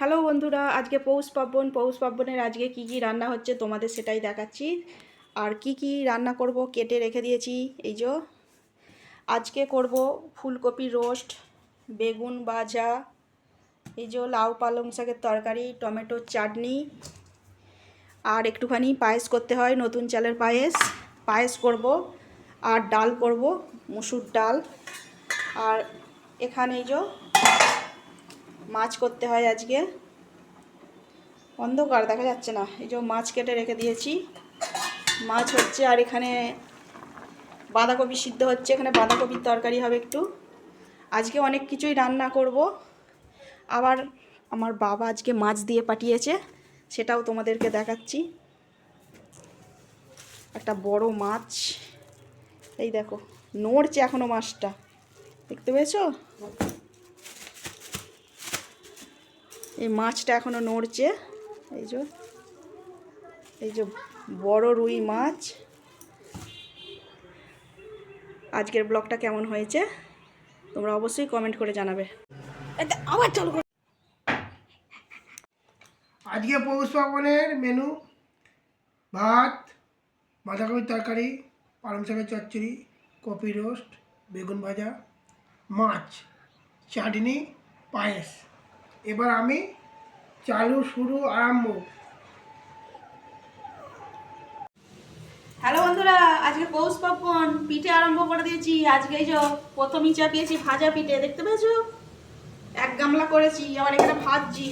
Hello বন্ধুরা, আজকে পৌষ পার্বণ। পৌষ পার্বণের আজকে কি কি রান্না হচ্ছে তোমাদের সেটাই দেখাচ্ছি। আর কি কি রান্না করব, কেটে রেখে দিয়েছি, এই যে। আজকে করব ফুলকপি রোস্ট, বেগুন ভাজা, এই যে লাউ পালং শাকের তরকারি টমেটোর চাটনি। আর একটুখানি পায়েস করতে হয়, নতুন চালের পায়েস। পায়েস করব, আর ডাল করব, মুসুর ডাল। আর এখানে এই যে মাছ করতে হয় আজকে। অন্ধকার, দেখা যাচ্ছে না। এই যে মাছ কেটে রেখে দিয়েছি। মাছ হচ্ছে, আর এখানে বাঁধাকপি সিদ্ধ হচ্ছে। এখানে বাঁধাকপির তরকারি হবে একটু। আজকে অনেক কিছুই রান্না করব। আবার আমার বাবা আজকে মাছ দিয়ে পাঠিয়েছে, সেটাও তোমাদেরকে দেখাচ্ছি। একটা বড় মাছ। এই দেখো, নড়ছে এখনও মাছটা। দেখতে পেয়েছ? এই মাছটা এখনও নড়ছে। এই যে এই যে বড় রুই মাছ। আজকের ব্লগটা কেমন হয়েছে? তোমরা অবশ্যই কমেন্ট করে জানাবে। আবার চালু আজকে পৌষ পার্বণের মেনু ভাত, বাঁধাকপির তরকারি, পালং শাকের চচ্চড়ি কপি রোস্ট বেগুন ভাজা, মাছ, চাটনি, পায়েস। এবার আমি চালু শুরু আরম্ভ। হ্যালো বন্ধুরা, আজকে পৌষ পার্বণ, পিঠে আরম্ভ করে দিয়েছি। আজকে এই যে প্রথমই চাপিয়েছি ভাজা পিঠে, দেখতে পেয়েছ? এক গামলা করেছি, আবার এখানে ভাজছি।